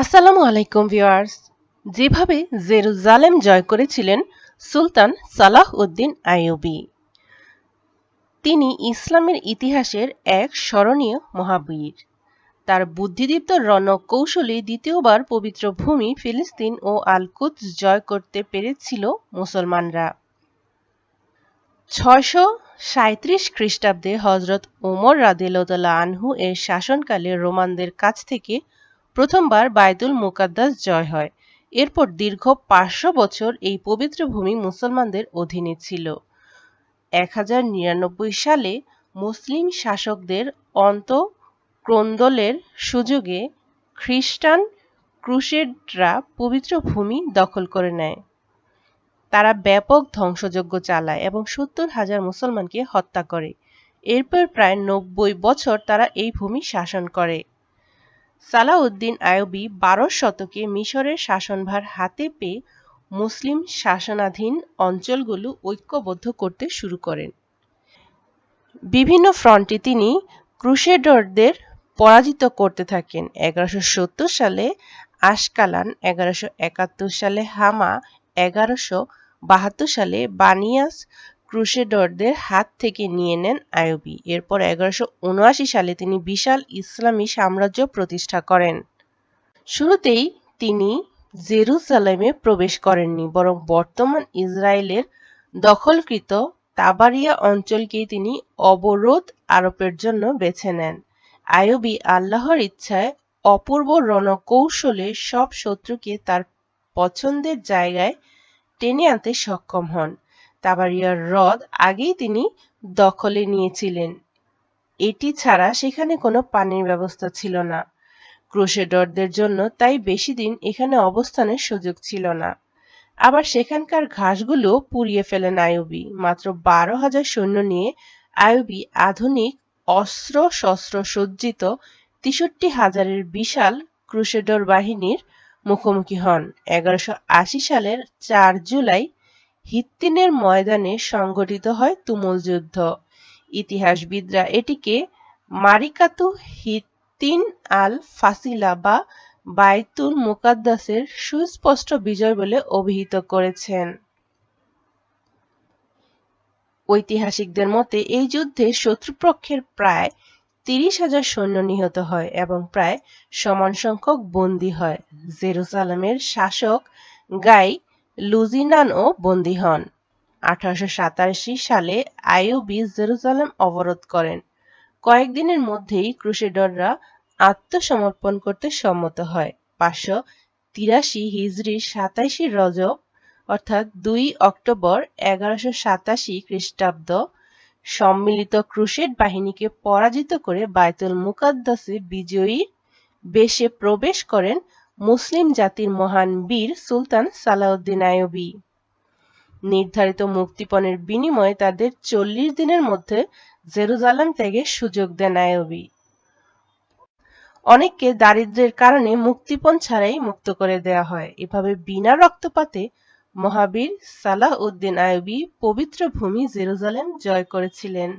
আসসালামু আলাইকুম ভিউয়ার্স। যেভাবে জেরুজালেম জয় করেছিলেন সুলতান সালাহ উদ্দিন আইয়ুবি, তিনি ইসলামের ইতিহাসের এক স্মরণীয় মহাবীর। তার বুদ্ধিদীপ্ত রণকৌশলে দ্বিতীয়বার পবিত্র ভূমি ফিলিস্তিন ও আল-কুদস জয় করতে পেরেছিল মুসলমানরা। ছয়শো সাঁত্রিশ খ্রিস্টাব্দে হজরত ওমর রাদিল্লাহ আনহু এর শাসনকালে রোমানদের কাছ থেকে প্রথমবার বায়তুল মুকাদ্দাস জয় হয়। এরপর দীর্ঘ পাঁচশো বছর এই পবিত্র ভূমি মুসলমানদের অধীনে ছিল। এক হাজার নিরানব্বই সালে মুসলিম শাসকদের অন্তঃক্রন্দলের সুযোগে খ্রিস্টান ক্রুসেডরা পবিত্র ভূমি দখল করে নেয়। তারা ব্যাপক ধ্বংসযজ্ঞ চালায় এবং সত্তর হাজার মুসলমানকে হত্যা করে। এরপর প্রায় নব্বই বছর তারা এই ভূমি শাসন করে। সালাউদ্দিন আয়ুবী বারো শতকে মিশরের শাসনভার হাতে পেয়ে মুসলিম শাসনাধীন অঞ্চলগুলো ঐক্যবদ্ধ করতে শুরু করেন। বিভিন্ন ফ্রন্টে তিনি ক্রুশেডরদের পরাজিত করতে থাকেন। এগারোশো সালে আশকালান, এগারোশো সালে হামা, এগারোশো বাহাত্তর সালে বানিয়াস ক্রুশেডরদের হাত থেকে নিয়ে নেন আয়ুবি এরপর এগারোশো সালে তিনি বিশাল ইসলামী সাম্রাজ্য প্রতিষ্ঠা করেন। শুরুতেই তিনি জেরুসালেমে প্রবেশ করেননি, বরং বর্তমান ইসরায়েলের দখলকৃত তাবারিয়া অঞ্চলকেই তিনি অবরোধ আরোপের জন্য বেছে নেন। আয়ুবি আল্লাহর ইচ্ছায় অপূর্ব রণকৌশলে সব শত্রুকে তার পছন্দের জায়গায় টেনে আনতে সক্ষম হন। তাবারিয়ার হ্রদ আগেই তিনি দখলে নিয়েছিলেন। এটি ছাড়া সেখানে কোনো পানির ব্যবস্থা ছিল না। ক্রুশেডরদের জন্য তাই বেশি দিন এখানে অবস্থানের সুযোগ ছিল না। আবার সেখানকার ঘাসগুলো পুড়িয়ে ফেলেন আয়ুবি মাত্র বারো হাজার সৈন্য নিয়ে আয়ুবি আধুনিক অস্ত্র শস্ত্র সজ্জিত তেষট্টি হাজারের বিশাল ক্রুশেডর বাহিনীর মুখোমুখি হন। এগারোশো সালের চার জুলাই হিত্তিনের ময়দানে সংঘটিত হয় তুমুল যুদ্ধ। ইতিহাসবিদরা এটিকে মারিকাতু হিত্তিন আল ফাসিলা বা বাইতুল মুকাদ্দাসের সুস্পষ্ট বিজয় বলে অভিহিত করেছেন। ঐতিহাসিকদের মতে এই যুদ্ধে শত্রুপক্ষের প্রায় তিরিশ হাজার সৈন্য নিহত হয় এবং প্রায় সমান সংখ্যক বন্দী হয়। জেরুসালামের শাসক গাই লুজিনানও বন্দী হন। আঠারোশো সালে আইয়ুবি জেরুজালেম অবরোধ করেন। কয়েকদিনের মধ্যেই ক্রুসেডররা আত্মসমর্পণ করতে সম্মত হয়। পাঁচশো তিরাশি হিজড়ি সাতাইশে রজব, অর্থাৎ দুই অক্টোবর এগারোশো সাতাশি খ্রিস্টাব্দ, সম্মিলিত ক্রুশেড বাহিনীকে পরাজিত করে বায়তুল মুকাদ্দাসে বিজয়ী বেশে প্রবেশ করেন মুসলিম জাতির মহান বীর সুলতান সালাউদ্দিন আইয়ুবী। নির্ধারিত মুক্তিপণের বিনিময়ে তাদের চল্লিশ দিনের মধ্যে জেরুজালেম ত্যাগের সুযোগ দেন আইয়ুবী। অনেককে দারিদ্রের কারণে মুক্তিপণ ছাড়াই মুক্ত করে দেয়া হয়। এভাবে বিনা রক্তপাতে মহাবীর সালাহ উদ্দিন আইয়ুবী পবিত্র ভূমি জেরুজালেম জয় করেছিলেন।